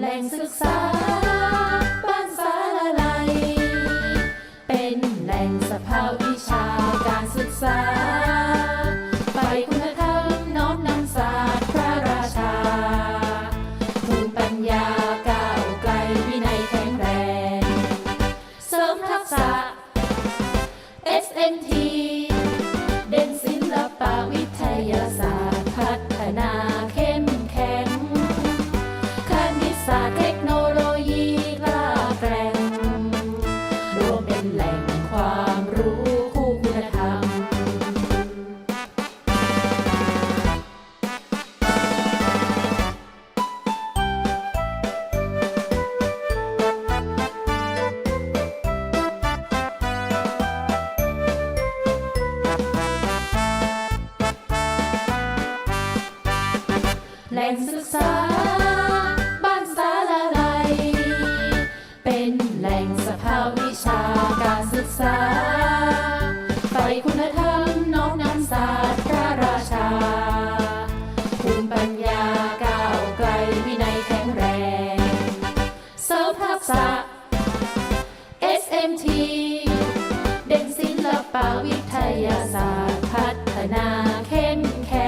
แหล่งศึกษา บ้านสาลาลายเป็นแหล่งสภาวิชาการศึกษา ไปคุณธรรมน้อมนำศาสตร์พระราชาภูมิปัญญาก้าวไกลวินัยแข็งแรง เสริมทักษะ SNT ็นแหล่งความรู้คู่คุณธรรม แหล่งศึกษา ไปคุณธรรมน้อมนำศาสตร์พระราชา ภูมิปัญญาก้าวไกลวินัยแข็งแรงเสริมทักษะ SMT เด่นศิลปวิทยาศาสตร์พัฒนาเข้มแข็ง